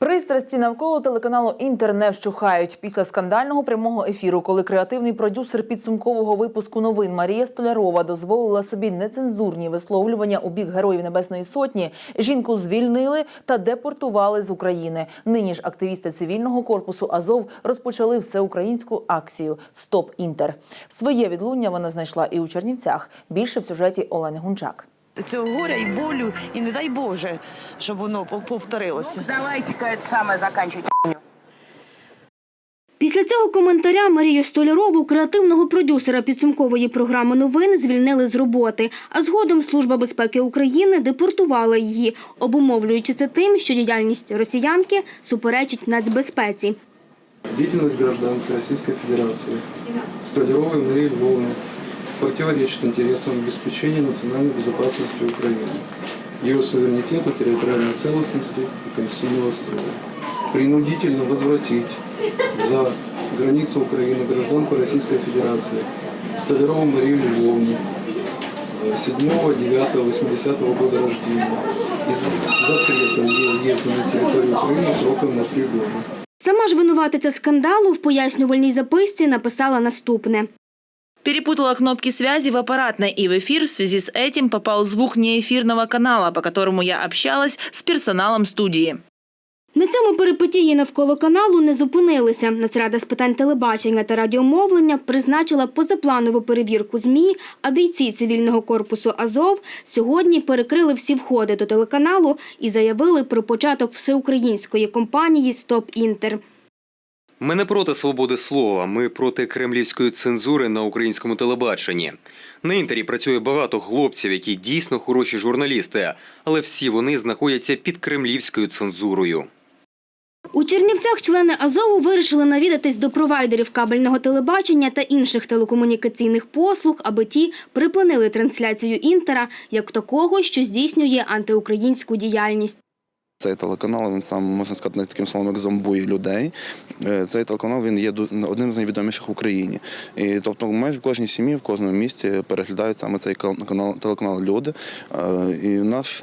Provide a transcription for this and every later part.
Пристрасті навколо телеканалу Інтер не вщухають після скандального прямого ефіру, коли креативний продюсер підсумкового випуску новин Марія Столярова дозволила собі нецензурні висловлювання у бік героїв Небесної Сотні. Жінку звільнили та депортували з України. Нині ж активісти цивільного корпусу Азов розпочали всеукраїнську акцію Стоп Інтер. Своє відлуння вона знайшла і у Чернівцях. Більше в сюжеті Олени Гунчак. Цього горя і болю, і не дай Боже, щоб воно пов- повторилося. Давайте-ка это заканчивать. Після цього коментаря Марію Столярову, креативного продюсера підсумкової програми новин, звільнили з роботи. А згодом Служба безпеки України депортувала її, обумовлюючи це тим, що діяльність росіянки суперечить нацбезпеці. Деятельность гражданки Российской Федерации Столяровой Марии Львовны противоречит интересам обеспечения национальной безопасности Украины, ее суверенитету, территориальной целостности и конституционного строя. Принудительно возвратить за границы Украины гражданку Российской Федерации Столярову Марию Львовну 7-9-80 года рождения и с запретом ее въезда на территорию Украины сроком на три года. Сама ж винуватиця скандалу в пояснювальній записці написала наступне. Перепутала кнопки связи в аппаратной, и в эфир в связи с этим попал звук неэфирного канала, по которому я общалась с персоналом студии. На цьому перипетії навколо каналу не зупинилися. Нацрада з питань телебачення та радіомовлення призначила позапланову перевірку ЗМІ, а бійці цивільного корпусу Азов сьогодні перекрили всі входи до телеканалу і заявили про початок всеукраїнської кампанії Стоп Інтер. Ми не проти свободи слова, ми проти кремлівської цензури на українському телебаченні. На інтері працює багато хлопців, які дійсно хороші журналісти, але всі вони знаходяться під кремлівською цензурою. У Чернівцях члени Азову вирішили навідатись до провайдерів кабельного телебачення та інших телекомунікаційних послуг, аби ті припинили трансляцію інтера як такого, що здійснює антиукраїнську діяльність. Цей телеканал він сам можна сказати таким словом, як зомбує людей. Е, Цей телеканал він є одним з найвідоміших в Україні. І тобто майже в кожній сім'ї, в кожному місті переглядають саме цей канал телеканал люди. Е, І наш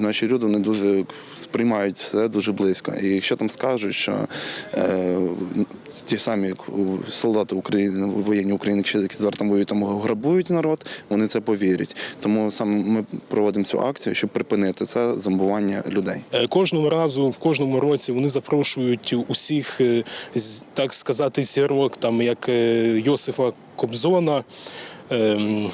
наші люди вони дуже сприймають все дуже близько. І якщо там скажуть, що е, ті самі солдати України, воєнні України, які зараз там воюють, грабують народ, вони це повірять. Тому саме ми проводимо цю акцію, щоб припинити це зомбування людей. Кожного разу, в кожному році вони запрошують усіх, е, так сказати, зірок, там як е, Йосифа Кобзона. ем,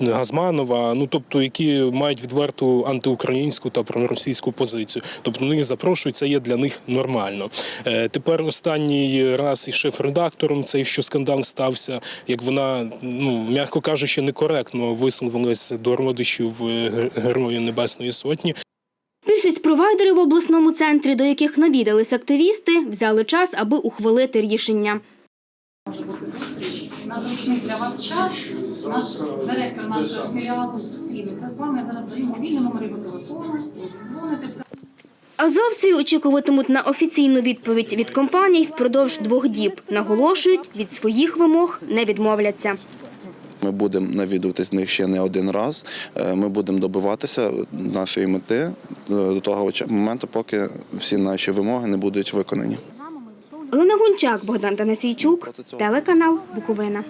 Газманова, ну тобто, які мають відверту антиукраїнську та проросійську позицію. Тобто вони запрошують, це є для них нормально. Е, тепер останній раз із шеф-редактором цей що скандал стався, як вона, ну м'яко кажучи, некоректно висловилась до родичів е, Героя Небесної Сотні. Більшість провайдерів в обласному центрі, до яких навідались активісти, взяли час, аби ухвалити рішення. Може бути зустріч на зручний для вас час. Наш директор нашого філіалу зустрінеться з вами. Зараз даємо вільні номери його телефону. Дзвоните Азовці очікуватимуть на офіційну відповідь від компаній впродовж двох діб. Наголошують, від своїх вимог не відмовляться. Ми будемо навідуватись з них ще не один раз. Е, Ми будемо добиватися нашої мети е, до того моменту, поки всі наші вимоги не будуть виконані. Олена Гунчак, Богдан Танасійчук, телеканал Буковина.